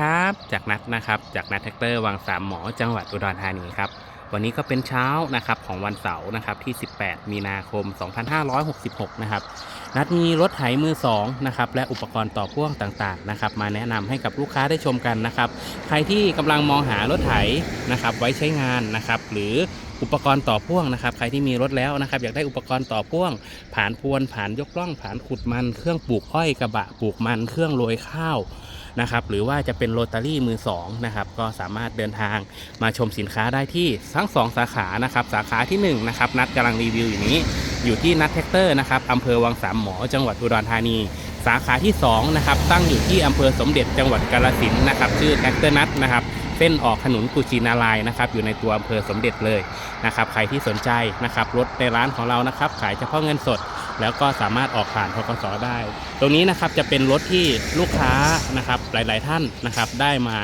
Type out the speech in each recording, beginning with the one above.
ครับจากนัดนะครับจากนัดแท็กเตอร์วังสามหมอจังหวัดอุดรธานีครับวันนี้ก็เป็นเช้านะครับของวันเสาร์นะครับที่ 18 มีนาคม 2566 นะครับนัดมีรถไถมือ2นะครับและอุปกรณ์ต่อพ่วงต่างๆนะครับมาแนะนำให้กับลูกค้าได้ชมกันนะครับใครที่กำลังมองหารถไถนะครับไว้ใช้งานนะครับหรืออุปกรณ์ต่อพ่วงนะครับใครที่มีรถแล้วนะครับอยากได้อุปกรณ์ต่อพ่วง ผ่านพวนผ่านยกล่องผ่านขุดมัน เครื่องปลูกอ้อยกระบะปลูกมัน เครื่องโรยข้าว นะครับหรือว่าจะเป็นโรตารี่มือ2นะครับก็สามารถเดินทางมาชมสินค้าได้ที่ทั้ง 2 สาขานะครับสาขาที่1นะครับนัดกำลังรีวิวอยู่นี้ อยู่ที่นัดแท็กเตอร์นะครับอำเภอวังสามหมอจังหวัดอุดรธานี สาขาที่2นะครับตั้งอยู่ที่อำเภอสมเด็จจังหวัดกาฬสินนะครับชื่อแท็กเตอร์นัดนะครับเส้นออกถนนกุชินารายนะครับอยู่ในตัวอำเภอสมเด็จเลยนะครับใครที่สนใจนะครับรถในร้านของเรานะครับขายเฉพาะเงินสดแล้วก็สามารถออกผ่านทกสได้ ตรงนี้นะครับจะเป็นรถที่ลูกค้านะครับหลาย ๆ ท่านนะครับได้มา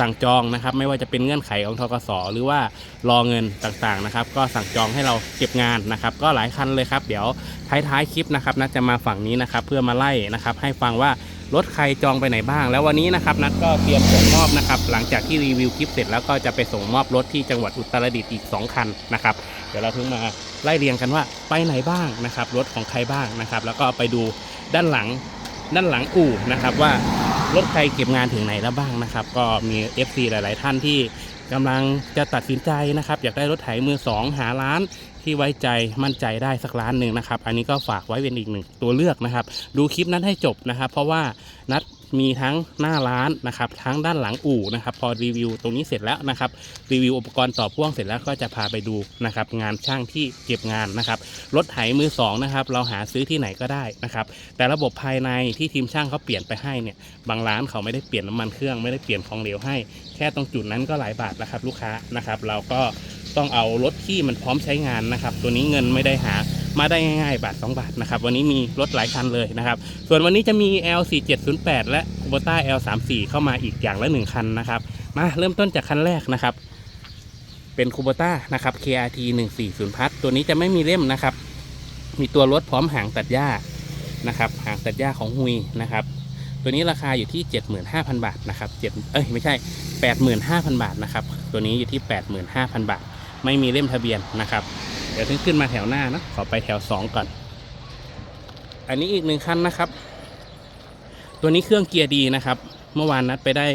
สั่งจองนะครับไม่ว่าจะเป็นเงื่อนไขของทกสหรือว่ารอเงินต่างๆนะครับ ก็สั่งจองให้เราเก็บงานนะครับ ก็หลายคันเลยครับ เดี๋ยวท้ายๆคลิปนะครับนัดจะมาฝั่งนี้นะครับ เพื่อมาไล่นะครับ ให้ฟังว่า รถใครจองไปไหนบ้าง แล้ววันนี้นะครับนัดก็เตรียมส่งมอบนะครับหลังจากที่รีวิวคลิปเสร็จแล้วก็จะไปส่งมอบรถที่จังหวัดอุตรดิตถ์อีก 2 คันนะครับเดี๋ยวเราเพิ่งมาไล่เรียงกันว่าไปไหนบ้างนะครับรถของใครบ้างนะครับแล้วก็ไปดูด้านหลังด้านหลังอู่นะครับว่ารถใครเก็บงานถึงไหนแล้วบ้างนะครับก็มี FC หลาย ๆ ท่านที่กำลังจะตัดสินใจนะครับอยากได้รถไถมือสองหาร้าน ที่ไว้ใจมั่นใจได้สักร้านหนึ่งนะครับ อันนี้ก็ฝากไว้เป็นอีกหนึ่งตัวเลือกนะครับ ดูคลิปนั้นให้จบนะครับ เพราะว่านัดมีทั้งหน้าร้านนะครับ ทั้งด้านหลังอู่นะครับ พอรีวิวตรงนี้เสร็จแล้วนะครับ รีวิวอุปกรณ์ต่อพ่วงเสร็จแล้วก็จะพาไปดูนะครับ งานช่างที่เก็บงานนะครับ รถไถมือสองนะครับ เราหาซื้อที่ไหนก็ได้นะครับ แต่ระบบภายในที่ทีมช่างเขาเปลี่ยนไปให้เนี่ย บางร้านเขาไม่ได้เปลี่ยนน้ำมันเครื่อง ไม่ได้เปลี่ยนของเหลวให้ แค่ตรงจุดนั้นก็หลายบาทแล้วครับ ลูกค้านะครับ เราก็ ต้องเอารถที่มันพร้อมใช้งานนะครับ ตัวนี้เงินไม่ได้หามาได้ง่ายๆ บาท 2 บาทนะครับ วันนี้มีรถหลายคันเลยนะครับ ส่วนวันนี้จะมี L4708 และ Kubota L34 เข้ามาอีกอย่างละหนึ่งคันนะครับ มาเริ่มต้นจากคันแรกนะครับ เป็นคูโบต้านะครับ KRT 140พัทตัวนี้จะไม่มีเล่มนะครับ มีตัวรถพร้อมหางตัดหญ้านะครับหางตัดหญ้าของฮุยนะครับตัวนี้ราคาอยู่ที่ 75,000 บาทนะครับเจ็ดเอ้ยไม่ใช่ 85,000 บาทนะครับ ตัวนี้อยู่ที่ 85,000 บาท ไม่มีเล่มทะเบียนนะครับ เดี๋ยวถึงขึ้นมาแถวหน้านะขอไปแถว 2 ก่อน อันนี้อีกหนึ่งคันนะครับ ตัวนี้เครื่องเกียร์ดีนะครับ เมื่อวานนัดไปได้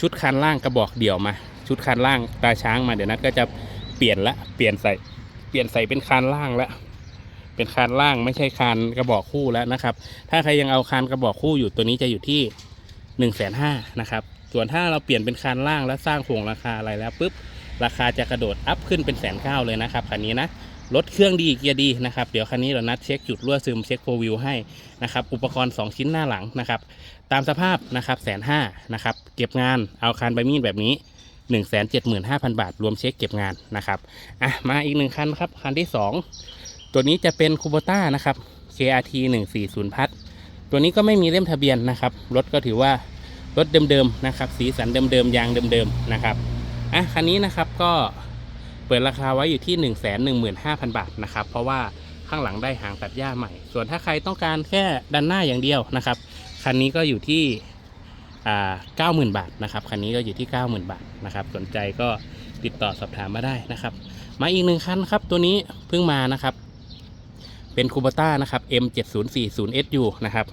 ชุดคันล่างกระบอกเดี่ยวมา ชุดคันล่างตาช้างมาเดี๋ยวนัดก็จะเปลี่ยนละเปลี่ยนใส่เปลี่ยนใส่เป็นคันล่างแล้วเป็นคันล่างไม่ใช่คันกระบอกคู่แล้วนะครับ ถ้าใครยังเอาคันกระบอกคู่อยู่ตัวนี้จะอยู่ที่1นึ่งแสนห้านะครับ ส่วนถ้าเราเปลี่ยนเป็นคันล่างแล้วสร้างโครงราคาอะไรแล้วปุ๊บ ราคาจะกระโดดอัพขึ้นเป็นแสนเก้าเลยนะครับคันนี้นะรถเครื่องดีเกียร์ดีนะครับเดี๋ยวคันนี้เรานัดเช็คจุดรั่วซึมเช็คโฟวิวให้นะครับอุปกรณ์ 2 ชิ้นหน้าหลังนะครับตามสภาพนะครับแสนห้านะครับเก็บงานเอาคานใบมีดแบบนี้ 1 7 5 0 0 0 บาท รวมเช็คเก็บงานนะครับอะมาอีกหนึ่งคันครับคันที่ 2 ตัวนี้จะเป็นคูโบต้านะครับ KRT 140พัทตัวนี้ก็ไม่มีเล่มทะเบียนนะครับรถก็ถือว่ารถเดิมๆนะครับสีสันเดิมๆยางเดิมๆนะครับ อะคันนี้นะครับก็เปิดราคาไว้อยู่ที่ 1 1 5 0 0 0 บาทนะครับ เพราะว่าข้างหลังได้หางตัดหญ้าใหม่ ส่วนถ้าใครต้องการแค่ด้านหน้าอย่างเดียวนะครับ คันนี้ก็อยู่ที่อ่าเก้าหมื่นบาทนะครับ คันนี้ก็อยู่ที่ 90,000 บาทนะครับ สนใจก็ติดต่อสอบถามมาได้นะครับ มาอีกหนึ่งคันครับ ตัวนี้เพิ่งมานะครับ เป็นคู b ต้านะครับ M7040SU นะครับ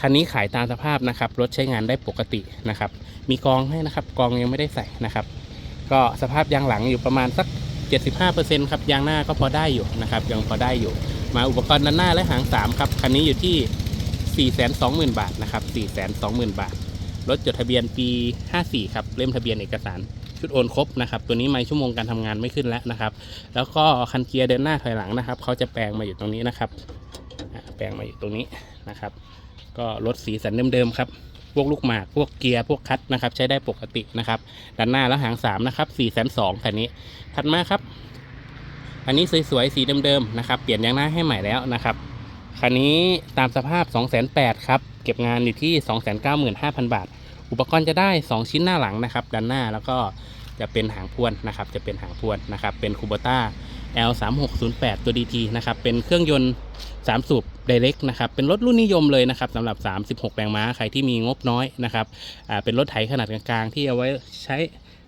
คันนี้ขายตามสภาพนะครับ รถใช้งานได้ปกตินะครับ มีกองให้นะครับ กองยังไม่ได้ใส่นะครับ ก็สภาพยางหลังอยู่ประมาณสัก 75%ครับยางหน้าก็พอได้อยู่นะครับยังพอได้อยู่ มาอุปกรณ์ด้านหน้าและหาง3ครับคันนี้อยู่ที่ 420,000 บาทนะครับ420,000 บาท รถจดทะเบียนปี 54 ครับเล่มทะเบียนเอกสารชุดโอนครบนะครับ ตัวนี้ไม่ชั่วโมงการทำงานไม่ขึ้นแล้วนะครับ แล้วก็คันเกียร์เดินหน้าถอยหลังนะครับเขาจะแปลงมาอยู่ตรงนี้นะครับ แปลงมาอยู่ตรงนี้นะครับ ก็รถสีสันเดิมๆครับ วกลูกหมาก พวกเกียร์ พวกคัตนะครับ ใช้ได้ปกตินะครับ ด้านหน้าแล้วหาง 3 นะครับ4 2 0 0 0คันนี้ ถัดมาครับ อันนี้สวยๆ สีเดิมๆ นะครับ เปลี่ยนยางหน้าให้ใหม่แล้วนะครับ คันนี้ตามสภาพ 2 8 0 0 0ครับ เก็บงานอยู่ที่ 295,000 บาท อุปกรณ์จะได้ 2 ชิ้นหน้าหลังนะครับ ด้านหน้าแล้วก็จะเป็นหางพวนนะครับ จะเป็นหางพวนนะครับ เป็นคูโบต้า L 3 6 0 8 ตัว DT นะครับ เป็นเครื่องยนต์ 3 สูบ Direct นะครับเป็นรถรุ่นนิยมเลยนะครับสำหรับ 36 แรงม้าใครที่มีงบน้อยนะครับอ่าเป็นรถไถขนาดกลางๆ ที่เอาไว้ใช้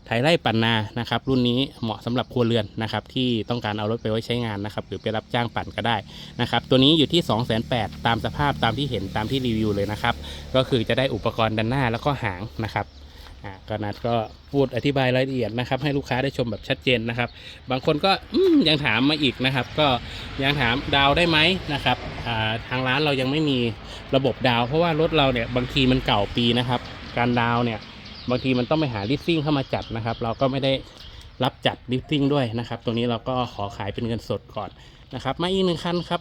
ไถไร่ปั่นนานะครับรุ่นนี้เหมาะสำหรับครัวเรือนนะครับที่ต้องการเอารถไปไว้ใช้งานนะครับหรือไปรับจ้างปั่นก็ได้นะครับตัวนี้อยู่ที่ 2 8 0 0 0ตามสภาพตามที่เห็นตามที่รีวิวเลยนะครับก็คือจะได้อุปกรณ์ด้านหน้าแล้วก็หางนะครับ อ่าก็นัดก็พูดอธิบายรายละเอียดนะครับ ให้ลูกค้าได้ชมแบบชัดเจนนะครับ บางคนก็ยังถามมาอีกนะครับ ก็ยังถามดาวได้ไหมนะครับอ่าทางร้านเรายังไม่มีระบบดาว เพราะว่ารถเราเนี่ยบางทีมันเก่าปีนะครับ การดาวเนี่ยบางทีมันต้องไปหาลิสซิ่งเข้ามาจัดนะครับ เราก็ไม่ได้รับจัดลิสซิ่งด้วยนะครับตรงนี้เราก็ขอขายเป็นเงินสดก่อนนะครับ มาอีกหนึ่งคันครับ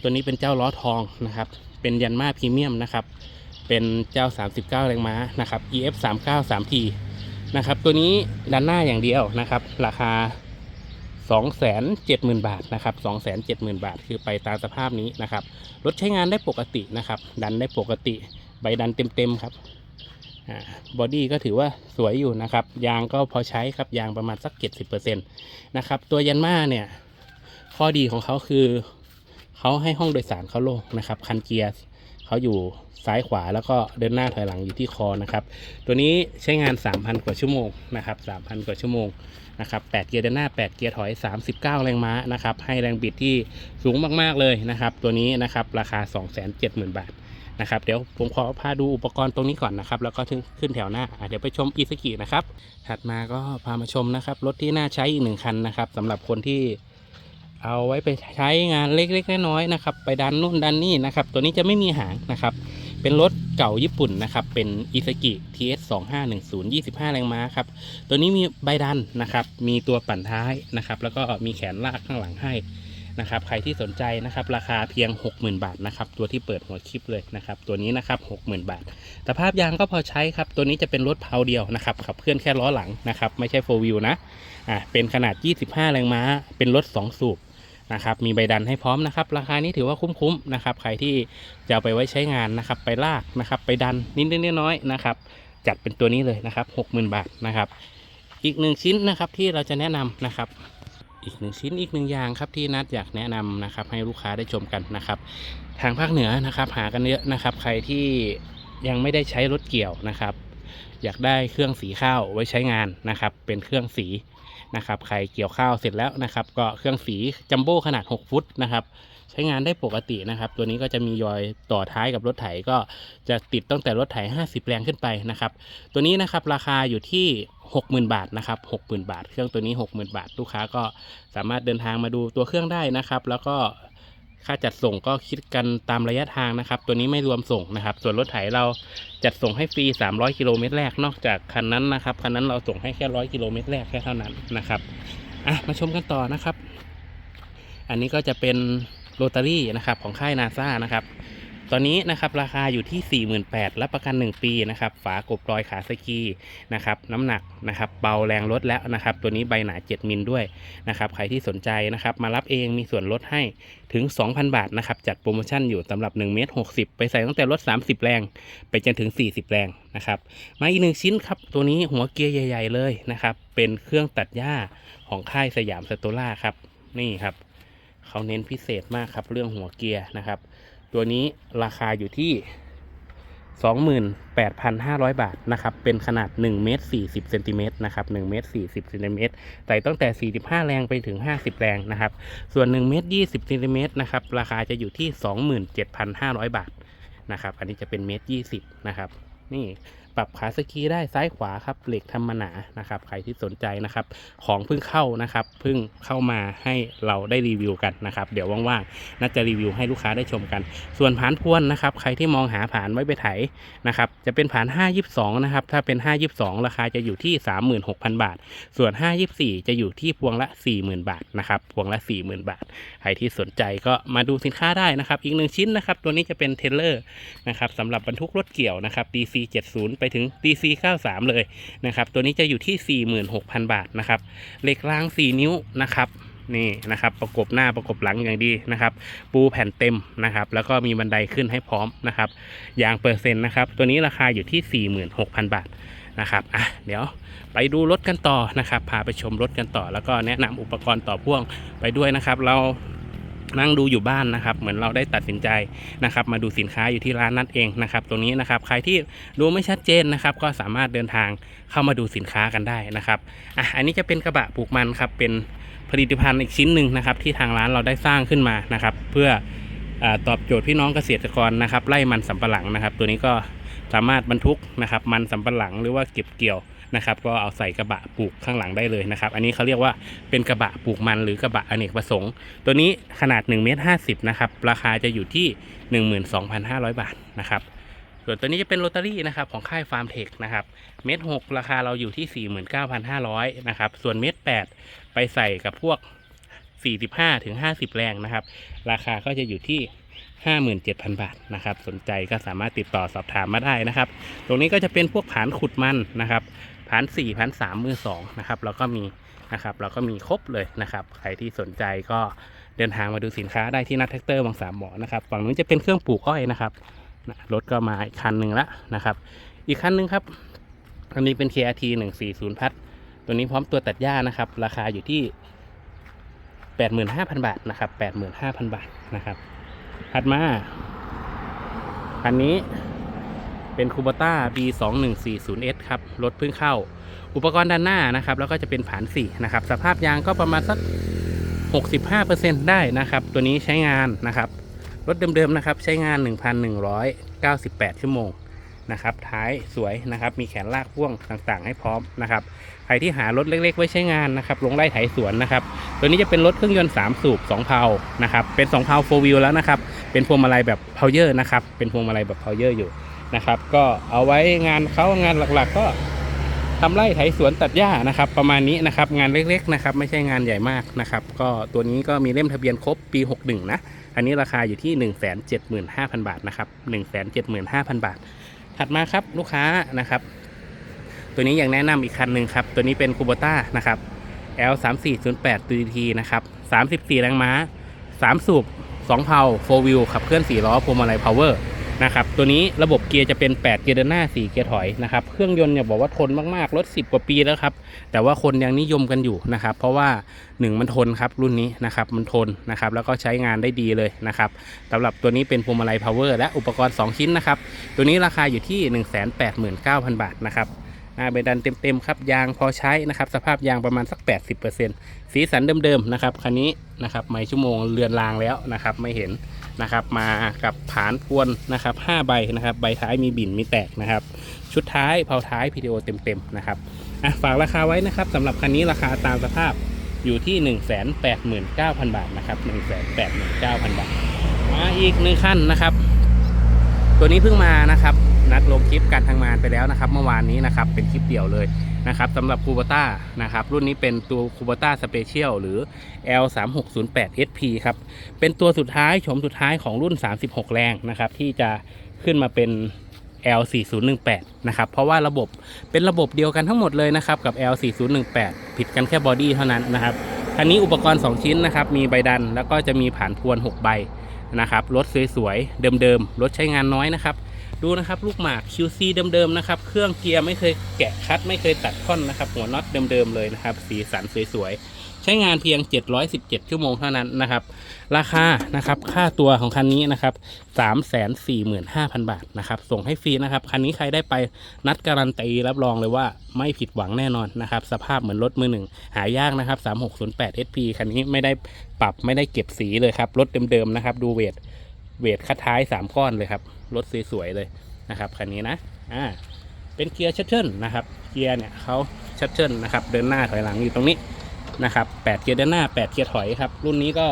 ตัวนี้เป็นเจ้าล้อทองนะครับ เป็นยันมาพรีเมียมนะครับ เป็นเจ้า 39 แรงม้านะครับ EF 39 3T นะครับ ตัวนี้ด้านหน้าอย่างเดียวนะครับ ราคา 270,000 บาทนะครับ270,000 บาท คือไปตามสภาพนี้นะครับ รถใช้งานได้ปกตินะครับ ดันได้ปกติ ใบดันเต็มๆครับอ่าบอดี้ก็ถือว่าสวยอยู่นะครับ ยางก็พอใช้ครับ ยางประมาณสัก 70%นะครับ ตัวยันมาเนี่ย ข้อดีของเขาคือ เขาให้ห้องโดยสารเขาโล่งนะครับ คันเกียร์เขาอยู่ ซ้ายขวาแล้วก็เดินหน้าถอยหลังอยู่ที่คอนะครับ ตัวนี้ใช้งาน 3,000 กว่าชั่วโมงนะครับ 3,000 กว่าชั่วโมงนะครับ8เกียร์เดินหน้า 8 เกียร์ถอย 39 แรงม้านะครับ ให้แรงบิดที่สูงมากๆเลยนะครับ ตัวนี้นะครับราคา 270,000 บาทนะครับเดี๋ยวผมขอพาดูอุปกรณ์ตรงนี้ก่อนนะครับ แล้วก็ขึ้นแถวหน้า เดี๋ยวไปชมอีสกินะครับ ถัดมาก็พามาชมนะครับ รถที่น่าใช้อีกหนึ่งคันนะครับสำหรับคนที่เอาไว้ไปใช้งานเล็กๆน้อยๆนะครับ ไปดันนู่นดันนี่นะครับ ตัวนี้จะไม่มีหางนะครับ เป็นรถเก่าญี่ปุ่นนะครับ เป็น i s a k i TS 2510 25 แรงม้าครับ ตัวนี้มีใบดันนะครับ มีตัวปั่นท้ายนะครับ แล้วก็มีแขนลากข้างหลังให้นะครับ ใครที่สนใจนะครับ ราคาเพียง 60,000 บาทนะครับ ตัวที่เปิดหัวคลิปเลยนะครับ ตัวนี้นะครับ 60,000 บาทสภาพยางก็พอใช้ครับ ตัวนี้จะเป็นรถเพาเดียวนะครับ ขับเคลื่อนแค่ล้อหลังนะครับ ไม่ใช่4 wheel นะ อ่า เป็นขนาด 25 แรงม้า เป็นรถ 2 สูบ นะครับมีใบดันให้พร้อมนะครับราคานี้ถือว่าคุ้มๆนะครับใครที่จะเอาไปไว้ใช้งานนะครับไปลากนะครับไปดันนิดๆน้อยๆนะครับจัดเป็นตัวนี้เลยนะครับ60,000 บาทนะครับอีกหนึ่งชิ้นนะครับที่เราจะแนะนำนะครับอีกหนึ่งชิ้นอีกหนึ่งอย่างครับที่นัดอยากแนะนำนะครับให้ลูกค้าได้ชมกันนะครับ ทางภาคเหนือนะครับหากันเยอะนะครับ ใครที่ยังไม่ได้ใช้รถเกี่ยวนะครับ อยากได้เครื่องสีข้าวไว้ใช้งานนะครับ เป็นเครื่องสี นะครับใครเกี่ยวข้าวเสร็จแล้วนะครับ ก็เครื่องสีจัมโบ้ขนาด 6 ฟุตนะครับ ใช้งานได้ปกตินะครับ ตัวนี้ก็จะมียอยต่อท้ายกับรถไถก็จะติดตั้งแต่รถไถ 50 แรงขึ้นไปนะครับ ตัวนี้นะครับราคาอยู่ที่60,000 บาทนะครับ60,000 บาท เครื่องตัวนี้ 60,000 บาท ลูกค้าก็สามารถเดินทางมาดูตัวเครื่องได้นะครับ แล้วก็ ค่าจัดส่งก็คิดกันตามระยะทางนะครับ ตัวนี้ไม่รวมส่งนะครับ ส่วนรถไถเราจัดส่งให้ฟรี 300 กิโลเมตรแรกนอกจากคันนั้นนะครับคันนั้นเราส่งให้แค่100กิโลเมตรแรกแค่เท่านั้นนะครับอะมาชมกันต่อนะครับ อันนี้ก็จะเป็นโรตารี่นะครับของค่ายนาซานะครับ ตอนนี้นะครับราคาอยู่ที่ 48,000รับประกัน 1 ปีนะครับฝากบรอยขาสกีนะครับน้ำหนักนะครับเบาแรงลดแล้วนะครับ ตัวนี้ใบหนา 7 มิลด้วยนะครับใครที่สนใจนะครับมารับเองมีส่วนลดให้ถึง 2,000 บาทนะครับจัดโปรโมชั่นอยู่สำหรับ1เมตร60 ไปใส่ตั้งแต่ลด30 แรง ไปจนถึง 40 แรงนะครับมาอีกหนึ่งชิ้นครับตัวนี้หัวเกียร์ใหญ่ ๆ เลยนะครับเป็นเครื่องตัดหญ้าของค่ายสยามสโตล่าครับนี่ครับเขาเน้นพิเศษมากครับเรื่องหัวเกียร์นะครับ ตัวนี้ราคาอยู่ที่ 28,500 บาทนะครับ เป็นขนาด1เมตร40เซนติเมตรนะครับ1เมตร40เซนติเมตรใส่ตั้งแต่ 45 แรงไปถึง 50 แรงนะครับ ส่วน1เมตร20เซนติเมตรนะครับ ราคาจะอยู่ที่ 27,500 บาทนะครับ อันนี้จะเป็นเมตร20นะครับ นี่ รับขาสกีได้ซ้ายขวาครับเหล็กทำมหนานะครับใครที่สนใจนะครับ ของเพิ่งเข้านะครับเพิ่งเข้ามาให้เราได้รีวิวกันนะครับ เดี๋ยวว่างๆน่าจะรีวิวให้ลูกค้าได้ชมกัน ส่วนผานพวนนะครับ ใครที่มองหาผานไว้ไปไถนะครับ จะเป็นผาน 522 นะครับ ถ้าเป็น 522 ราคาจะอยู่ที่ 36,000 บาท ส่วน 524 จะอยู่ที่พวงละ 40,000 บาทนะครับพวงละ 40,000 บาท ใครที่สนใจก็มาดูสินค้าได้นะครับ อีกหนึ่งชิ้นนะครับ ตัวนี้จะเป็นเทเลอร์นะครับสำหรับบรรทุกรถเกี่ยวนะครับ DC 70ไปถึง DC 93 เลยนะครับ ตัวนี้จะอยู่ที่ 46,000 บาทนะครับเหล็กราง 4 นิ้วนะครับนี่นะครับประกบหน้าประกบหลังอย่างดีนะครับ ปูแผ่นเต็มนะครับ แล้วก็มีบันไดขึ้นให้พร้อมนะครับยางเปอร์เซ็นต์นะครับ ตัวนี้ราคาอยู่ที่ 46,000 บาทนะครับอะเดี๋ยวไปดูรถกันต่อนะครับ พาไปชมรถกันต่อ แล้วก็แนะนำอุปกรณ์ต่อพ่วงไปด้วยนะครับ เรา นั่งดูอยู่บ้านนะครับ เหมือนเราได้ตัดสินใจนะครับ มาดูสินค้าอยู่ที่ร้านนั่นเองนะครับ ตรงนี้นะครับ ใครที่ดูไม่ชัดเจนนะครับ ก็สามารถเดินทางเข้ามาดูสินค้ากันได้นะครับอะอันนี้จะเป็นกระบะปลูกมันครับ เป็นผลิตภัณฑ์อีกชิ้นหนึ่งนะครับ ที่ทางร้านเราได้สร้างขึ้นมานะครับ เพื่ออตอบโจทย์พี่น้องเกษตรกรนะครับ ไล่มันสำปะหลังนะครับ ตัวนี้ก็สามารถบรรทุกนะครับ มันสำปะหลังหรือว่าเก็บเกี่ยว นะครับก็เอาใส่กระบะปลูกข้างหลังได้เลยนะครับ อันนี้เขาเรียกว่าเป็นกระบะปลูกมันหรือกระบะอเนกประสงค์ ตัวนี้ขนาด1เมตร50นะครับราคาจะอยู่ที่ 12,500 บาทนะครับส่วนตัวนี้จะเป็นโรตารี่นะครับของค่ายฟาร์มเทคนะครับเมตรหกราคาเราอยู่ที่ 49,500นะครับส่วนเมตรแปดไปใส่กับพวก 45ถึงแรงนะครับ ราคาก็จะอยู่ที่57,000 บาทนะครับ สนใจก็สามารถติดต่อสอบถามมาได้นะครับ ตรงนี้ก็จะเป็นพวกผานขุดมันนะครับ ผาน4ผาน3มือ2นะครับแล้วก็มีนะครับเราก็มีครบเลยนะครับ ใครที่สนใจก็เดินทางมาดูสินค้าได้ที่นัทแท็กเตอร์บางสามหมอนะครับฝั่งนู้นจะเป็นเครื่องปลูกอ้อยนะครับรถก็มาอีกคันหนึ่งละนะครับ อีกคันหนึ่งครับอันนี้เป็น KRT 140พัดตัวนี้พร้อมตัวตัดหญ้านะครับ ราคาอยู่ที่ 85,000 บาทนะครับ85,000 บาทนะครับถัดมาคันนี้ เป็นคู b บ t ต้า B2140S ครับ รถเพิ่งเข้า อุปกรณ์ด้านหน้านะครับ แล้วก็จะเป็นผานสี่นะครับ สภาพยางก็ประมาณสัก 65%ได้นะครับ ตัวนี้ใช้งานนะครับ รถเดิมๆนะครับ ใช้งาน 1,198 ชั่วโมงนะครับ ท้ายสวยนะครับ มีแขนลากพ่วงต่างๆ ให้พร้อมนะครับ ใครที่หารถเล็ก ๆ ไว้ใช้งานนะครับ ลงไล่ไถสวนนะครับ ตัวนี้จะเป็นรถเครื่องยนต์ 3 สูบ 2 เพานะครับ เป็น 2 เพาโฟวิลแล้วนะครับ เป็นพวงมาลัยแบบเพาเยอร์นะครับ เป็นพวงมาลัยแบบเพาเยอร์อยู่ นะครับ ก็เอาไว้งานเขางานหลักๆ ก็ทำไร่ไถสวนตัดหญ้านะครับ ประมาณนี้นะครับ งานเล็กๆนะครับ ไม่ใช่งานใหญ่มากนะครับ ก็ตัวนี้ก็มีเล่มทะเบียนครบปี 61 นะ อันนี้ราคาอยู่ที่ 175,000 บาทนะครับ 175,000 บาท ถัดมาครับลูกค้านะครับ ตัวนี้อย่างแนะนำอีกคันหนึ่งครับ ตัวนี้เป็นคู b บต้านะครับ L 3 4 0 8 TT นะครับ34แรงม้า 3 สูบ2เพา4 wheel ขับเคลื่อน4ล้อพวงมาลัย power นะครับตัวนี้ระบบเกียร์จะเป็น 8 เกียร์เดินหน้า 4 เกียร์ถอยนะครับเครื่องยนต์เนี่ยบอกว่าทนมากๆรถ 10 กว่าปีแล้วครับแต่ว่าคนยังนิยมกันอยู่นะครับเพราะว่า 1 มันทนครับรุ่นนี้นะครับมันทนนะครับแล้วก็ใช้งานได้ดีเลยนะครับสำหรับตัวนี้เป็นพวงมาลัย power และอุปกรณ์ 2 ชิ้นนะครับตัวนี้ราคาอยู่ที่ 189,000 บาทนะครับ หน้าใบดันเต็มๆครับยางพอใช้นะครับ สภาพยางประมาณสัก 80%สีสันเดิมๆนะครับคันนี้นะครับไม่ชั่วโมงเรือนรางแล้วนะครับไม่เห็นนะครับมากับผานพวนนะครับ5ใบนะครับใบท้ายมีบิ่นมีแตกนะครับชุดท้ายเผาท้าย PTO เต็มๆนะครับอะฝากราคาไว้นะครับสำหรับคันนี้ราคาตามสภาพอยู่ที่ 189,000 บาทนะครับ189,000 บาทมาอีกหนึ่งขั้นนะครับ ตัวนี้เพิ่งมานะครับ นัดลงคลิปการทำงานไปแล้วนะครับ เมื่อวานนี้นะครับเป็นคลิปเดี่ยวเลยนะครับสำหรับคูบต้านะครับรุ่นนี้เป็นตัวคูบต้าสเปเชียลหรือ L 3 6 0 8 SP ครับเป็นตัวสุดท้ายโฉมสุดท้ายของรุ่น 36 แรงนะครับที่จะขึ้นมาเป็น L 4 0 1 8 นะครับ เพราะว่าระบบเป็นระบบเดียวกันทั้งหมดเลยนะครับ กับ L 4 0 1 8 ผิดกันแค่บอดี้เท่านั้นนะครับคันนี้อุปกรณ์ 2 ชิ้นนะครับ มีใบดันแล้วก็จะมีผ่านพวน 6 ใบนะครับ รถสวยๆ เดิมๆ รถใช้งานน้อยนะครับ ดูนะครับลูกหมาก QC เดิมๆนะครับ เครื่องเกียร์ไม่เคยแกะคัดไม่เคยตัดท่อนนะครับ หัวน็อตเดิมๆเลยนะครับ สีสันสวยๆ ใช้งานเพียง 717 ชั่วโมงเท่านั้นนะครับ ราคานะครับค่าตัวของคันนี้นะครับ 345,000 บาทนะครับ ส่งให้ฟรีนะครับ คันนี้ใครได้ไปนัดการันตีรับรองเลยว่าไม่ผิดหวังแน่นอนนะครับ สภาพเหมือนรถมือหนึ่งหายากนะครับ 3608 SP คันนี้ไม่ได้ปรับไม่ได้เก็บสีเลยครับรถเดิมๆนะครับดูเวท เวทคัดท้าย 3 ก้อนเลยครับ รถสวยๆเลยนะครับคันนี้นะอ่าเป็นเกียร์ชัตเทิลนะครับ เกียร์เนี่ยเขาชัตเทิลนะครับ เดินหน้าถอยหลังอยู่ตรงนี้นะครับ8เกียร์เดินหน้า 8 เกียร์ถอยครับ รุ่นนี้ก็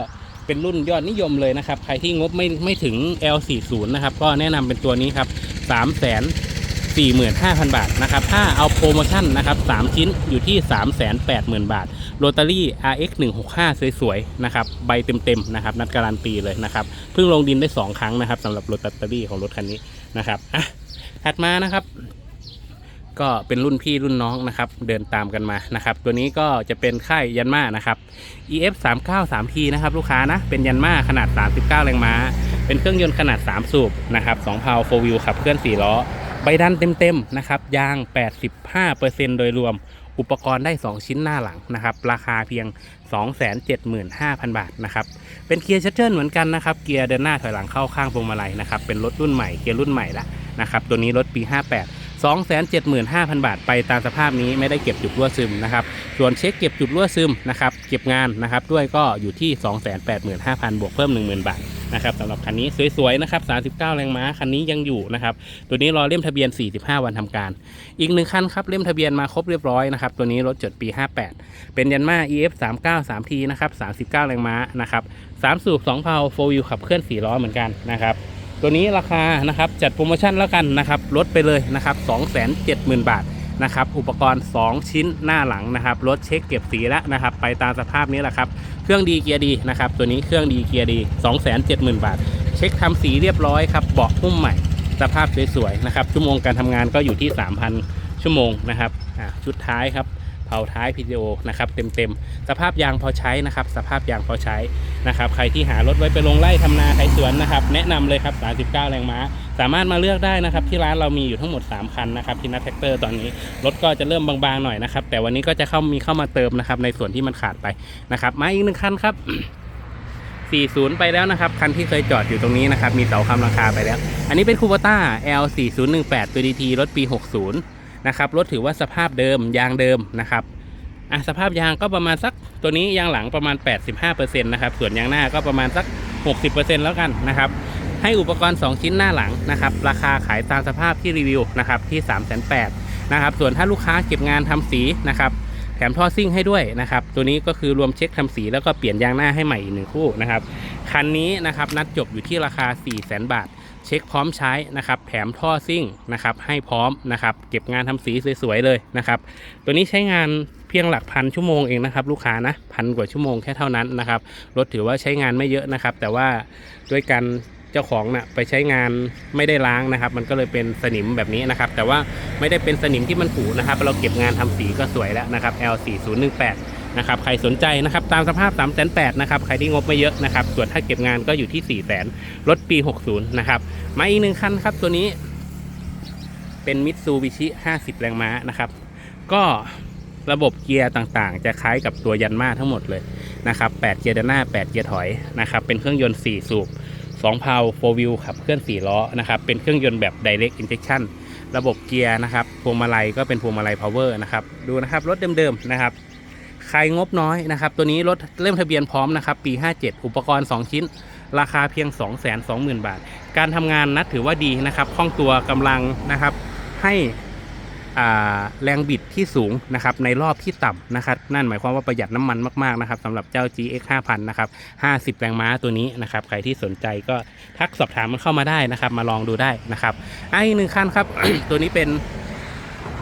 เป็นรุ่นยอดนิยมเลยนะครับ ใครที่งบไม่ไม่ถึง L40 นะครับ ก็แนะนำเป็นตัวนี้ครับ 3 4 5 0 0 0 บาทนะครับ ถ้าเอาโปรโมชั่นนะครับ 3 ชิ้นอยู่ที่ 3 8 0 0 0 0 บาท โรตารี่ RX 165 สวยๆนะครับใบเต็มๆนะครับนัดการันตีเลยนะครับเพิ่งลงดินได้ 2 ครั้งนะครับสำหรับโรตารี่ของรถคันนี้นะครับอะถัดมานะครับ ก็เป็นรุ่นพี่รุ่นน้องนะครับเดินตามกันมานะครับตัวนี้ก็จะเป็นค่ายยันมานะครับ EF 3 9 3 P นะครับลูกค้านะเป็นยันมาขนาด 39 แรงม้า เป็นเครื่องยนต์ขนาด 3 สูบนะครับ2พาโฟวิลขับเคลื่อน 4 ล้อใบดันเต็มๆนะครับยาง 85%โดยรวม อุปกรณ์ได้ 2 ชิ้นหน้าหลังนะครับ ราคาเพียง 275,000 บาทนะครับ เป็นเกียร์ชัตเทิลเหมือนกันนะครับ เกียร์เดินหน้าถอยหลังเข้าข้างพวงมาลัยนะครับ เป็นรถรุ่นใหม่ เกียร์รุ่นใหม่ละนะครับ ตัวนี้รถปี 58 275,000 บาทไปตามสภาพนี้ไม่ได้เก็บจุดรั่วซึมนะครับ ส่วนเช็คเก็บจุดรั่วซึมนะครับ เก็บงานนะครับด้วยก็อยู่ที่ 285,000 บวกเพิ่ม 10,000 บาทนะครับสำหรับคันนี้สวยๆนะครับ 39 แรงม้าคันนี้ยังอยู่นะครับ ตัวนี้รอเล่มทะเบียน 45 วันทำการ อีกหนึ่งคันครับเล่มทะเบียนมาครบเรียบร้อยนะครับ ตัวนี้รถจดปี 58 เป็นยันมา EF 39 3T นะครับ 39 แรงม้านะครับ3สูบ2เพาโฟวิวขับเคลื่อน4ล้อเหมือนกันนะครับ ตัวนี้ราคานะครับจัดโปรโมชั่นแล้วกันนะครับลดไปเลยนะครับ270,000 บาทนะครับอุปกรณ์ 2 ชิ้นหน้าหลังนะครับรถเช็คเก็บสีแล้วนะครับ ไปตามสภาพนี้แหละครับ เครื่องดีเกียร์ดีนะครับตัวนี้เครื่องดีเกียร์ดี 270,000 บาท เช็คทำสีเรียบร้อยครับเบาะหุ้มใหม่ สภาพสวยๆนะครับชั่วโมงการทำงานก็อยู่ที่ 3,000 ชั่วโมงนะครับอ่าชุดท้ายครับ เผาท้าย PTO นะครับเต็มๆ สภาพยางพอใช้นะครับ สภาพยางพอใช้นะครับ ใครที่หารถไว้ไปลงไร่ทำนาไถสวนนะครับ แนะนำเลยครับ 39 แรงม้า สามารถมาเลือกได้นะครับ ที่ร้านเรามีอยู่ทั้งหมด 3 คันนะครับที่นัทแท็กเตอร์ตอนนี้ รถก็จะเริ่มบางๆหน่อยนะครับ แต่วันนี้ก็จะเข้ามีเข้ามาเติมนะครับ ในส่วนที่มันขาดไปนะครับ มาอีกหนึ่งคันครับ40 ไปแล้วนะครับ คันที่เคยจอดอยู่ตรงนี้นะครับ มีเสาคำราคาไปแล้ว อันนี้เป็นคู b ต้า L 4018 ตัว DT รถปี 60 นะครับรถถือว่าสภาพเดิมยางเดิมนะครับอะสภาพยางก็ประมาณสักตัวนี้ยางหลังประมาณ 85%นะครับส่วนยางหน้าก็ประมาณสัก 60%แล้วกันนะครับให้อุปกรณ์ 2 ชิ้นหน้าหลังนะครับราคาขายตามสภาพที่รีวิวนะครับที่ 3 8 0 0 0นะครับส่วนถ้าลูกค้าเก็บงานทำสีนะครับแถมท่อซิ่งให้ด้วยนะครับตัวนี้ก็คือรวมเช็คทำสีแล้วก็เปลี่ยนยางหน้าให้ใหม่อีกหนึ่งคู่นะครับคันนี้นะครับนัดจบอยู่ที่ราคา 4 0 0 0 0 0 บาท เช็คพร้อมใช้นะครับแถมท่อซิ่งนะครับให้พร้อมนะครับเก็บงานทำสีสวยๆเลยนะครับตัวนี้ใช้งานเพียงหลักพันชั่วโมงเองนะครับลูกค้านะพันกว่าชั่วโมงแค่เท่านั้นนะครับรถถือว่าใช้งานไม่เยอะนะครับ แต่ว่าด้วยการเจ้าของนะ่ะไปใช้งานไม่ได้ล้างนะครับ มันก็เลยเป็นสนิมแบบนี้นะครับ แต่ว่าไม่ได้เป็นสนิมที่มันผุนะครับเราเก็บงานทำสีก็สวยแล้วนะครับ L 4 0 1 8 นะครับ ใครสนใจนะครับตามสภาพ3 8 0 0 0นะครับ ใครที่งบไม่เยอะนะครับ ส่วนถ้าเก็บงานก็อยู่ที่4 0 0 0 0 0รถปี 60 นะครับ มาอีกหนึ่งคันครับตัวนี้ เป็นมิตซูบิชิ 50 แรงม้านะครับ ก็ระบบเกียร์ต่างๆ จะคล้ายกับตัวยันมาทั้งหมดเลยนะครับ8เกียร์เดินหน้า 8 เกียร์ถอยนะครับ เป็นเครื่องยนต์ 4 สูบ2เพา4 wheel ขับเคลื่อน 4 ล้อนะครับ เป็นเครื่องยนต์แบบ direct injection ระบบเกียร์นะครับ พวงมาลัยก็เป็นพวงมาลัย power นะครับ ดูนะครับ รถเดิมๆนะครับ ใครงบน้อยนะครับ ตัวนี้รถเล่มทะเบียนพร้อมนะครับ ปี 57 อุปกรณ์ 2 ชิ้น ราคาเพียง 220,000 บาท การทำงานนัดถือว่าดีนะครับคล่องตัวกำลังนะครับ ให้อ่าแรงบิดที่สูงนะครับในรอบที่ต่ำนะครับ นั่นหมายความว่าประหยัดน้ำมันมากๆนะครับสำหรับเจ้า GX 5000นะครับ50 แรงม้าตัวนี้นะครับ ใครที่สนใจก็ทักสอบถามมันเข้ามาได้นะครับ มาลองดูได้นะครับอะอีกหนึ่งคันครับ ตัวนี้เป็น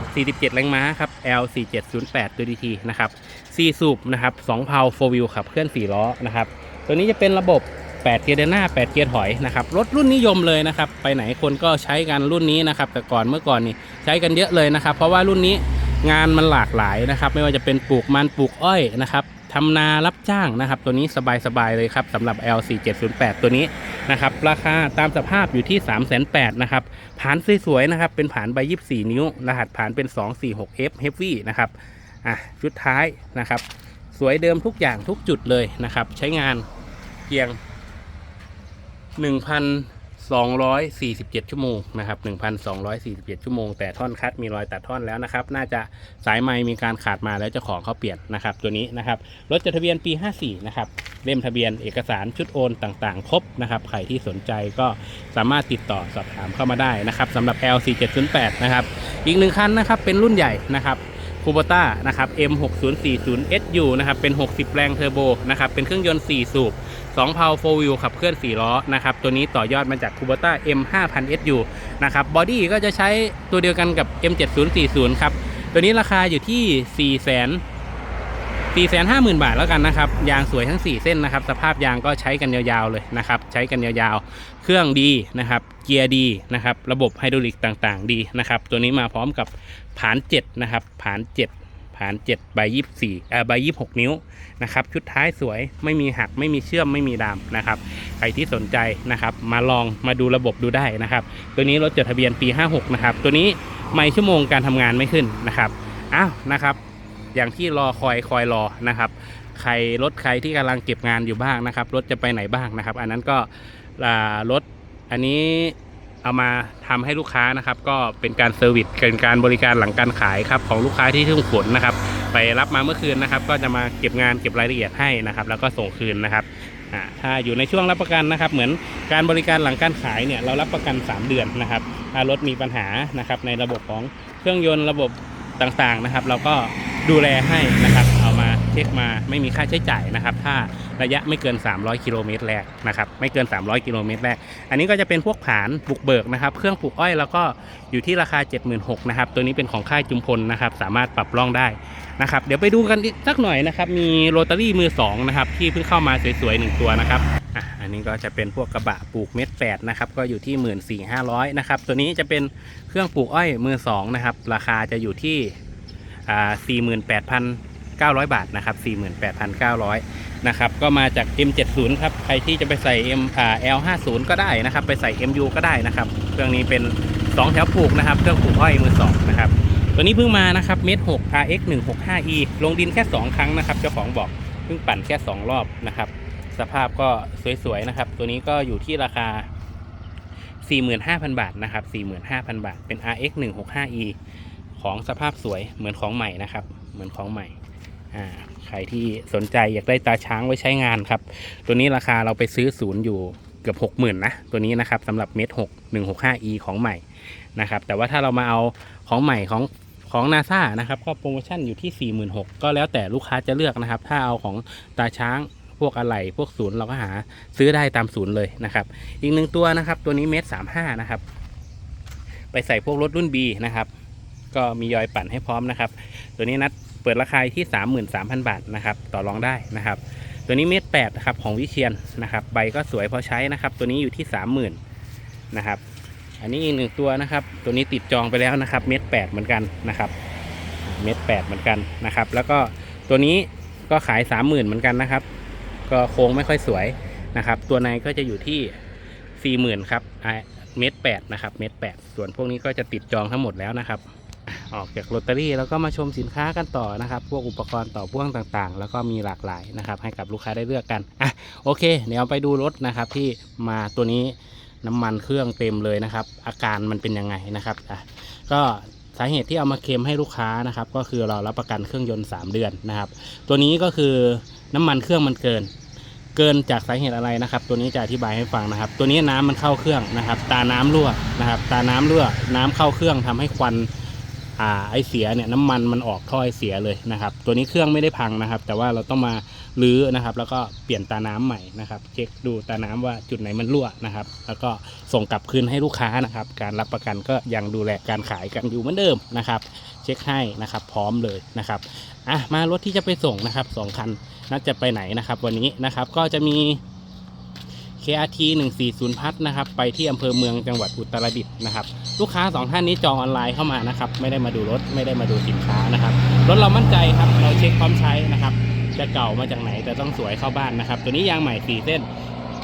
47 แรงม้าครับ L 4708 ตัว DT นะครับ 4สูบนะครับ2เพา4 wheel ขับเคลื่อน4ล้อนะครับตัวนี้จะเป็นระบบ 8 เกียร์เดินหน้า 8 เกียร์ถอยนะครับรถรุ่นนิยมเลยนะครับไปไหนคนก็ใช้กันรุ่นนี้นะครับแต่ก่อนเมื่อก่อนนี่ใช้กันเยอะเลยนะครับ เพราะว่ารุ่นนี้งานมันหลากหลายนะครับ ไม่ว่าจะเป็นปลูกมันปลูกอ้อยนะครับทำนารับจ้างนะครับ ตัวนี้สบายๆเลยครับสำหรับ L 4708 ตัวนี้นะครับ ราคาตามสภาพอยู่ที่ 3 8 0 0 0นะครับผานสวยๆนะครับ เป็นผานใบ 24 นิ้ว รหัสผานเป็น 246F Heavy นะครับ อะชุดท้ายนะครับ สวยเดิมทุกอย่างทุกจุดเลยนะครับ ใช้งานเพียง 1,247 ชั่วโมงนะครับ1,247 ชั่วโมง แต่ท่อนคัดมีรอยตัดท่อนแล้วนะครับ น่าจะสายไม้มีการขาดมาแล้วเจ้าของเขาเปลี่ยนนะครับ ตัวนี้นะครับรถจดทะเบียนปี 54 นะครับเล่มทะเบียนเอกสารชุดโอนต่างๆ ครบนะครับ ใครที่สนใจก็สามารถติดต่อสอบถามเข้ามาได้นะครับสำหรับ L4708 นะครับ อีกหนึ่งคันนะครับ เป็นรุ่นใหญ่นะครับ คูโบต้านะครับ M6040SU นะครับเป็น 60 แรงเทอร์โบนะครับเป็นเครื่องยนต์ 4 สูบ2เพา4 wheel ขับเคลื่อน 4 ล้อนะครับตัวนี้ต่อยอดมาจาก Kubota M5000SU นะครับบอดี้ก็จะใช้ตัวเดียวกันกับ M7040 ครับตัวนี้ราคาอยู่ที่ 4 0 0 0 0 4 5 0 0 0 0 บาทแล้วกันนะครับ ยางสวยทั้ง 4 เส้นนะครับ สภาพยางก็ใช้กันยาวๆเลยนะครับ ใช้กันยาวๆ เครื่องดีนะครับ เกียร์ดีนะครับ ระบบไฮดรอลิกต่างๆ ดีนะครับ ตัวนี้มาพร้อมกับผาน7นะครับผาน7ผาน7ใบ24เอ่อใบ26 นิ้วนะครับ ชุดท้ายสวยไม่มีหักไม่มีเชื่อมไม่มีดามนะครับ ใครที่สนใจนะครับ มาลองมาดูระบบดูได้นะครับ ตัวนี้รถจดทะเบียนปี 56 นะครับ ตัวนี้ไม่ชั่วโมงการทำงานไม่ขึ้นนะครับอ้าวนะครับ อย่างที่รอคอยคอยรอนะครับใครรถใครที่กำลังเก็บงานอยู่บ้างนะครับรถจะไปไหนบ้างนะครับ อันนั้นก็ รถอันนี้เอามาทำให้ลูกค้านะครับ ก็เป็นการเซอร์วิสเป็นการบริการหลังการขายครับของลูกค้าที่ทุ่งขนนะครับ ไปรับมาเมื่อคืนนะครับ ก็จะมาเก็บงานเก็บรายละเอียดให้นะครับ แล้วก็ส่งคืนนะครับอ่าถ้าอยู่ในช่วงรับประกันนะครับ เหมือนการบริการหลังการขายเนี่ยเรารับประกัน 3 เดือนนะครับถ้ารถมีปัญหานะครับในระบบของเครื่องยนต์ระบบ ต่างๆนะครับ เราก็ดูแลให้นะครับเอามาเช็คมาไม่มีค่าใช้จ่ายนะครับ ถ้าระยะไม่เกิน 300 กิโลเมตรแรกนะครับไม่เกิน 300 กิโลเมตรแรก อันนี้ก็จะเป็นพวกผานบุกเบิกนะครับ เครื่องปลูกอ้อยแล้วก็อยู่ที่ราคา 76,000นะครับตัวนี้เป็นของค่ายจุมพลนะครับ สามารถปรับร่องได้นะครับ เดี๋ยวไปดูกันสักหน่อยนะครับ มีโรตารี่มือสองนะครับที่เพิ่งเข้ามาสวยๆหนึ่งตัวนะครับ อันนี้ก็จะเป็นพวกกระบะปลูกเม็ดแปดนะครับ ก็อยู่ที่หมื่นสี่ห้าร้อยนะครับ ตัวนี้จะเป็นเครื่องปลูกอ้อยมือสองนะครับ ราคาจะอยู่ที่สี่หมื่นแปดพันเก้าร้อยบาทนะครับสี่หมื่นแปดพันเก้าร้อยนะครับ ก็มาจาก M70 ครับ ใครที่จะไปใส่ M อ่า L50 ก็ได้นะครับ ไปใส่ MU ก็ได้นะครับ เครื่องนี้เป็น 2 แถวปลูกนะครับ เครื่องปลูกอ้อยมือสองนะครับ ตัวนี้เพิ่งมานะครับเมตร6 RX 165E ลงดินแค่ 2 ครั้งนะครับ เจ้าของบอกเพิ่งปั่นแค่ 2 รอบนะครับ สภาพก็สวยๆนะครับ ตัวนี้ก็อยู่ที่ราคา 45,000 บาทนะครับ 45,000 บาท เป็น RX 165E ของสภาพสวยเหมือนของใหม่นะครับ เหมือนของใหม่อ่าใครที่สนใจอยากได้ตาช้างไว้ใช้งานครับ ตัวนี้ราคาเราไปซื้อศูนย์อยู่เกือบ 60,000นะ ตัวนี้นะครับสำหรับเมตร6 165E ของใหม่นะครับ แต่ว่าถ้าเรามาเอาของใหม่ของของนาซานะครับ ก็โปรโมชั่นอยู่ที่ 46,000ก็แล้วแต่ลูกค้าจะเลือกนะครับ ถ้าเอาของตาช้าง พวกอะไหล่พวกศูนย์เราก็หาซื้อได้ตามศูนย์เลยนะครับ อีกหนึ่งตัวนะครับตัวนี้เมตรสามห้านะครับ ไปใส่พวกรถรุ่น B นะครับ ก็มียอยปั่นให้พร้อมนะครับ ตัวนี้นัดเปิดราคาที่ 33,000 บาทนะครับต่อรองได้นะครับ ตัวนี้เมตรแปดนะครับของวิเชียนนะครับใบก็สวยพอใช้นะครับ ตัวนี้อยู่ที่ 30,000นะครับอันนี้อีกหนึ่งตัวนะครับ ตัวนี้ติดจองไปแล้วนะครับ เมตรแปดเหมือนกันนะครับ เมตรแปดเหมือนกันนะครับ แล้วก็ตัวนี้ก็ขาย 30,000 เหมือนกันนะครับ ก็โค้งไม่ค่อยสวยนะครับ ตัวในก็จะอยู่ที่ 40,000ครับเมตรแปดนะครับเมตรแปดส่วนพวกนี้ก็จะติดจองทั้งหมดแล้วนะครับ ออกจากลอตเตอรี่แล้วก็มาชมสินค้ากันต่อนะครับ พวกอุปกรณ์ต่อพ่วงต่างๆ แล้วก็มีหลากหลายนะครับ ให้กับลูกค้าได้เลือกกันอะโอเค เดี๋ยวไปดูรถนะครับที่มาตัวนี้น้ำมันเครื่องเต็มเลยนะครับ อาการมันเป็นยังไงนะครับอะก็ สาเหตุที่เอามาเคลมให้ลูกค้านะครับ ก็คือเรารับประกันเครื่องยนต์ 3 เดือนนะครับ ตัวนี้ก็คือน้ำมันเครื่องมันเกิน เกินจากสาเหตุอะไรนะครับ ตัวนี้จะอธิบายให้ฟังนะครับ ตัวนี้น้ำมันเข้าเครื่องนะครับ ตาน้ำรั่วนะครับ ตาน้ำรั่วน้ำเข้าเครื่องทำให้ควันอ่าไอเสียเนี่ยน้ำมันมันออกท่อไอเสียเลยนะครับ ตัวนี้เครื่องไม่ได้พังนะครับ แต่ว่าเราต้องมา ลื้อนะครับ แล้วก็เปลี่ยนตาน้ำใหม่นะครับ เช็คดูตาน้ำว่าจุดไหนมันรั่วนะครับ แล้วก็ส่งกลับคืนให้ลูกค้านะครับ การรับประกันก็ยังดูแลการขายกันอยู่เหมือนเดิมนะครับ เช็คให้นะครับ พร้อมเลยนะครับอะมารถที่จะไปส่งนะครับสองคันนัดจะไปไหนนะครับ วันนี้นะครับก็จะมี KRT 140 พัทนะครับไปที่อำเภอเมืองจังหวัดอุตรดิตถ์นะครับ ลูกค้าสองท่านนี้จองออนไลน์เข้ามานะครับ ไม่ได้มาดูรถ ไม่ได้มาดูสินค้านะครับ รถเรามั่นใจครับ เราเช็คพร้อมใช้นะครับ จะเก่ามาจากไหนแต่ต้องสวยเข้าบ้านนะครับ ตัวนี้ยางใหม่สี่เส้น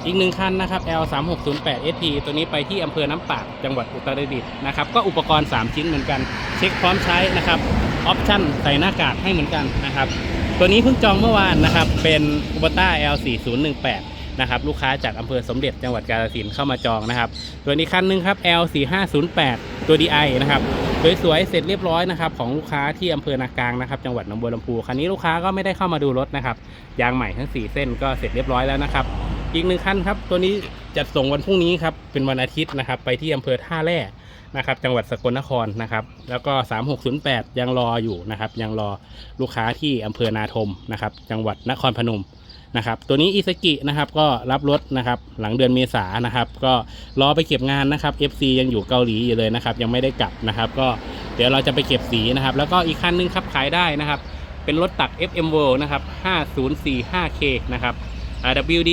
อีกหนึ่งคันนะครับ L 3 6 0 8 SP ตัวนี้ไปที่อำเภอน้ำปากจังหวัดอุตรดิตถ์นะครับ ก็อุปกรณ์ 3 ชิ้นเหมือนกัน เช็คพร้อมใช้นะครับออปชั่นใส่หน้ากากให้เหมือนกันนะครับ ตัวนี้เพิ่งจองเมื่อวานนะครับ เป็นอุปต้า L 4 0 1 8 นะครับลูกค้าจากอำเภอสมเด็จจังหวัดกาฬสินธุ์เข้ามาจองนะครับ ตัวนี้คันหนึงครับ L 4 5 0 8 ตัว DI นะครับสวยๆเสร็จเรียบร้อยนะครับของลูกค้าที่อำเภอนากลางนะครับจังหวัดหนองบัวลำพูคันนี้ลูกค้าก็ไม่ได้เข้ามาดูรถนะครับยางใหม่ทั้ง 4 เส้นก็เสร็จเรียบร้อยแล้วนะครับอีกหนึ่งคันครับตัวนี้จัดส่งวันพรุ่งนี้ครับเป็นวันอาทิตย์นะครับไปที่อำเภอท่าแร่ นะครับจังหวัดสกลนครนะครับแล้วก็ 3608 ยังรออยู่นะครับยังรอลูกค้าที่อำเภอนาทมนะครับจังหวัดนครพนมนะครับตัวนี้อิสกินะครับก็รับรถนะครับหลังเดือนเมษานะครับก็รอไปเก็บงานนะครับ FC ยังอยู่เกาหลีอยู่เลยนะครับยังไม่ได้กลับนะครับ ก็เดี๋ยวเราจะไปเก็บสีนะครับ แล้วก็อีกคันนึงครับขายได้นะครับ เป็นรถตัก FM World นะครับ 5045K นะครับ RWD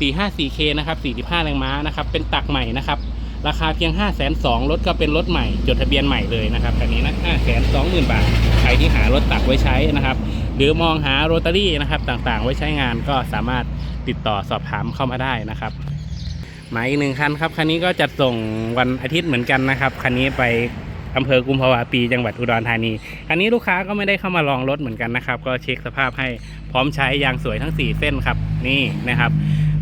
454K นะครับ45แรงม้านะครับเป็นตักใหม่นะครับ ราคาเพียง 5 2 0 0 0รถก็เป็นรถใหม่ จดทะเบียนใหม่เลยนะครับคันนี้นะ 5 2 0 0 0 0 บาท ใครที่หารถตักไว้ใช้นะครับ หรือมองหาโรตารี่นะครับต่างๆ ไว้ใช้งานก็สามารถติดต่อสอบถามเข้ามาได้นะครับมาอีกหนึ่งคันครับ คันนี้ก็จัดส่งวันอาทิตย์เหมือนกันนะครับ คันนี้ไปอำเภอกุมภาวะปีจังหวัดอุดรธานี คันนี้ลูกค้าก็ไม่ได้เข้ามาลองรถเหมือนกันนะครับ ก็เช็คสภาพให้พร้อมใช้ยางสวยทั้ง 4 เส้นครับ นี่นะครับ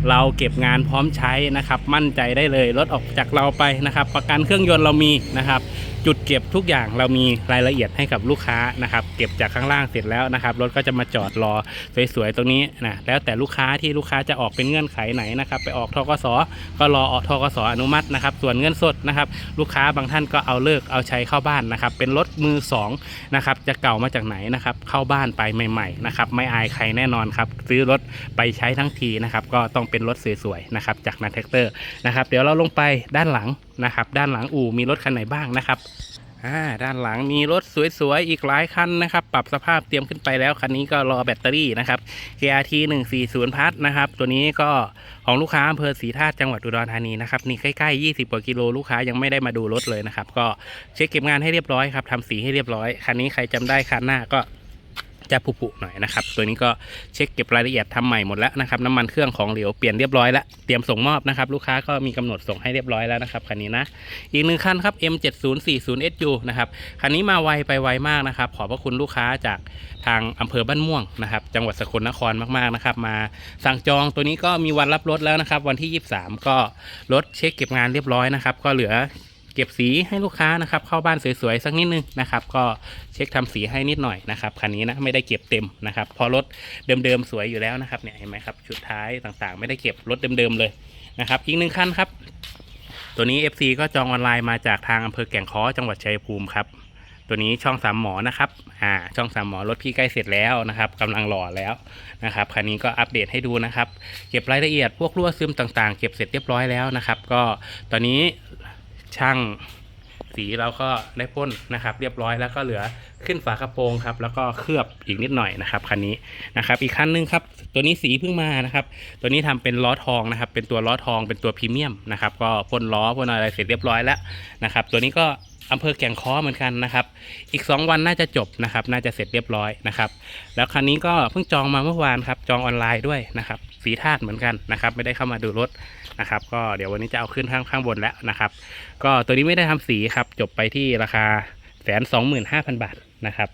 เราเก็บงานพร้อมใช้นะครับ มั่นใจได้เลยรถออกจากเราไปนะครับ ประกันเครื่องยนต์เรามีนะครับจุดเก็บทุกอย่างเรามีรายละเอียดให้กับลูกค้านะครับ เก็บจากข้างล่างเสร็จแล้วนะครับรถก็จะมาจอดรอสวยๆตรงนี้นะแล้วแต่ลูกค้าที่ลูกค้าจะออกเป็นเงื่อนไขไหนนะครับไปออกทกสก็รอออกทกสอนุมัตินะครับ ส่วนเงินสดนะครับ ลูกค้าบางท่านก็เอาเลิกเอาใช้เข้าบ้านนะครับ เป็นรถมือสองนะครับจะเก่ามาจากไหนนะครับ เข้าบ้านไปใหม่ๆนะครับไม่อายใครแน่นอนครับซื้อรถไปใช้ทั้งทีนะครับก็ต้องเป็นรถสวยๆนะครับจากนาแท็กเตอร์นะครับ เดี๋ยวเราลงไปด้านหลัง นะครับ ด้านหลังอู่มีรถคันไหนบ้างนะครับอ่าด้านหลังมีรถสวยๆ อีกหลายคันนะครับ ปรับสภาพเตรียมขึ้นไปแล้ว คันนี้ก็รอแบตเตอรี่นะครับ KRT 140พัทนะครับ ตัวนี้ก็ของลูกค้าอำเภอศรีธาตุจังหวัดอุดรธานีนะครับ นี่ใกล้ๆ 20 กว่ากิโลลูกค้ายังไม่ได้มาดูรถเลยนะครับ ก็เช็คเก็บงานให้เรียบร้อยครับทำสีให้เรียบร้อย คันนี้ใครจำได้คันหน้าก็ จะผุๆหน่อยนะครับ ตัวนี้ก็เช็คเก็บรายละเอียดทำใหม่หมดแล้วนะครับน้ำมันเครื่องของเหลวเปลี่ยนเรียบร้อยแล้วเตรียมส่งมอบนะครับลูกค้าก็มีกำหนดส่งให้เรียบร้อยแล้วนะครับคันนี้นะอีกหนึ่งคันครับ M7040SU นะครับคันนี้มาไวไปไวมากนะครับขอบพระคุณลูกค้าจากทางอำเภอบ้านม่วงนะครับจังหวัดสกลนครมากๆนะครับมาสั่งจองตัวนี้ก็มีวันรับรถแล้วนะครับวันที่ 23 ก็รถเช็คเก็บงานเรียบร้อยนะครับก็เหลือ ก็บสีให้ลูกค้านะครับ เข้าบ้านสวยๆสักนิดนึงนะครับ ก็เช็คทำสีให้นิดหน่อยนะครับคันนี้นะไม่ได้เก็บเต็มนะครับ พอรถเดิมๆสวยอยู่แล้วนะครับเนี่ยเห็นไหมครับชุดท้ายต่างๆ ไม่ได้เก็บรถเดิมๆเลยนะครับอีกหนึ่งคันครับ ตัวนี้ FC ก็จองออนไลน์มาจากทางอำเภอแก่งค้อจังหวัดชัยภูมิครับตัวนี้ช่องสามหมอนะครับอ่าช่องสามหมอรถพี่ใกล้เสร็จแล้วนะครับกำลังหล่อแล้วนะครับคันนี้ก็อัปเดตให้ดูนะครับ เก็บรายละเอียดพวกรั่วซึมต่างๆ เก็บเสร็จเรียบร้อยแล้วนะครับ ก็ตอนนี้ ช่างสีเราก็ได้พ่นนะครับ เรียบร้อยแล้วก็เหลือขึ้นฝากระโปรงครับ แล้วก็เคลือบอีกนิดหน่อยนะครับคันนี้นะครับ อีกคันหนึงครับ ตัวนี้สีเพิ่งมานะครับ ตัวนี้ทำเป็นล้อทองนะครับ เป็นตัวล้อทองเป็นตัวพรีเมียมนะครับ ก็พ่นล้อพ่นอะไรเสร็จเรียบร้อยแล้วนะครับ ตัวนี้ก็อำเภอแก่งค้อเหมือนกันนะครับ อีก 2 วันน่าจะจบนะครับ น่าจะเสร็จเรียบร้อยนะครับ แล้วคันนี้ก็เพิ่งจองมาเมื่อวานครับ จองออนไลน์ด้วยนะครับ สีธาตุเหมือนกันนะครับ ไม่ได้เข้ามาดูรถนะครับ ก็เดี๋ยววันนี้จะเอาขึ้นข้างข้างบนแล้วนะครับ ก็ตัวนี้ไม่ได้ทำสีครับ จบไปที่ราคาแสนสองหมื่นห้าพันบาทนะครับ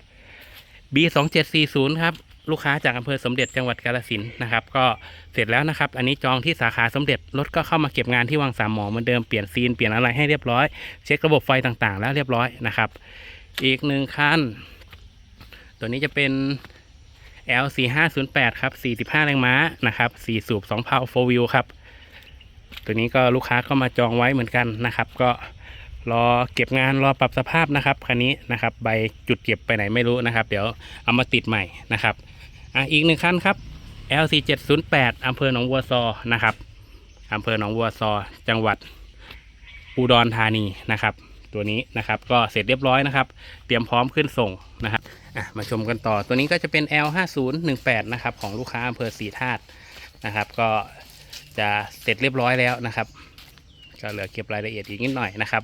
B 2 7 4 0ครับลูกค้าจากอำเภอสมเด็จจังหวัดกาฬสินนะครับ ก็เสร็จแล้วนะครับ อันนี้จองที่สาขาสมเด็จรถก็เข้ามาเก็บงานที่วังสามหมอเหมือนเดิมเปลี่ยนซีนเปลี่ยนอะไรให้เรียบร้อย เช็คระบบไฟต่างๆ แล้วเรียบร้อยนะครับ อีกหนึ่งคันตัวนี้จะเป็น L 4 5 0 8 ครับ 45 แรงม้านะครับ 4 สูบ2เพา4 wheel ครับ ตัวนี้ก็ลูกค้าก็มาจองไว้เหมือนกันนะครับ ก็รอเก็บงานรอปรับสภาพนะครับคันนี้นะครับใบจุดเก็บไปไหนไม่รู้นะครับ เดี๋ยวเอามาติดใหม่นะครับอะอีกหนึ่งคันครับ L 4 7 0 8 อำเภอหนองบัวซอนะครับอำเภอหนองบัวซอ จังหวัดอุดรธานีนะครับ ตัวนี้นะครับก็เสร็จเรียบร้อยนะครับ เตรียมพร้อมขึ้นส่งนะครับ อะมาชมกันต่อตัวนี้ก็จะเป็น L 5 0 1 8 นะครับของลูกค้าอำเภอศรีธาตุนะครับ ก็จะเสร็จเรียบร้อยแล้วนะครับก็เหลือเก็บรายละเอียดอีกนิดหน่อยนะครับ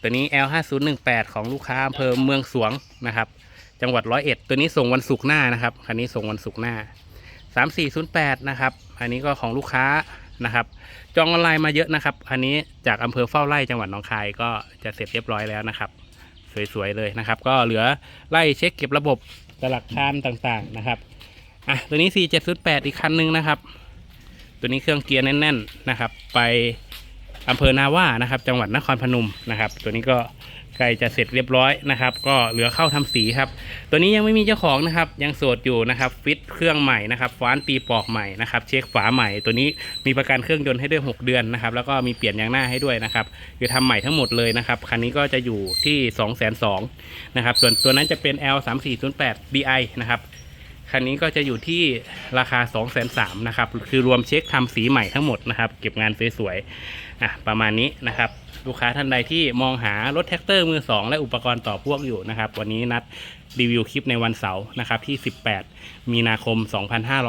ตัวนี้ L 5 0 1 8 ของลูกค้าอำเภอเมืองสวงนะครับ จังหวัดร้อยเอ็ดตัวนี้ส่งวันศุกร์หน้านะครับคันนี้ส่งวันศุกร์หน้า 3408นะครับอันนี้ก็ของลูกค้านะครับ จองออนไลน์มาเยอะนะครับ อันนี้จากอำเภอเฝ้าไร่จังหวัดหนองคายก็จะเสร็จเรียบร้อยแล้วนะครับ สวยๆเลยนะครับ ก็เหลือไล่เช็คเก็บระบบตลักคานต่างๆนะครับอะตัวนี้ 4708 อีกคันหนึงนะครับ ตัวนี้เครื่องเกียร์แน่น ๆนะครับ ไปอำเภอนาว่านะครับ จังหวัดนครพนมนะครับ ตัวนี้ก็ใกล้จะเสร็จเรียบร้อยนะครับ ก็เหลือเข้าทำสีครับ ตัวนี้ยังไม่มีเจ้าของนะครับ ยังโสดอยู่นะครับ ฟิตเครื่องใหม่นะครับฟ้านตีปอกใหม่นะครับ เช็คฝาใหม่ ตัวนี้มีประกันเครื่องยนต์ให้ด้วย 6 เดือนนะครับ แล้วก็มีเปลี่ยนยางหน้าให้ด้วยนะครับ คือทำใหม่ทั้งหมดเลยนะครับ คันนี้ก็จะอยู่ที่ 2 2 0 0 0นะครับ ส่วนตัวนั้นจะเป็น L 3 4 0 8 DI นะครับคันนี้ก็จะอยู่ที่ราคา 2 3 0 0 0นะครับ คือรวมเช็คทำสีใหม่ทั้งหมดนะครับ เก็บงานสวยๆ อะ ประมาณนี้นะครับ ลูกค้าท่านใดที่มองหารถแท็กเตอร์มือ 2 และอุปกรณ์ต่อพ่วงอยู่นะครับ วันนี้นัดรีวิวคลิปในวันเสาร์นะครับที่ 18 มีนาคม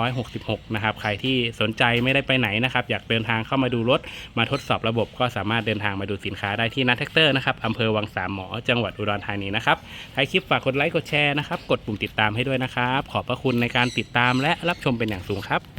2566 นะครับ ใครที่สนใจไม่ได้ไปไหนนะครับ อยากเดินทางเข้ามาดูรถ มาทดสอบระบบก็สามารถเดินทางมาดูสินค้าได้ที่นัดแท็กเตอร์นะครับอำเภอวังสามหมอ จังหวัดอุดรธานีนะครับใครคลิปฝากกดไลค์กดแชร์นะครับ กดปุ่มติดตามให้ด้วยนะครับ ขอบพระคุณในการติดตามและรับชมเป็นอย่างสูงครับ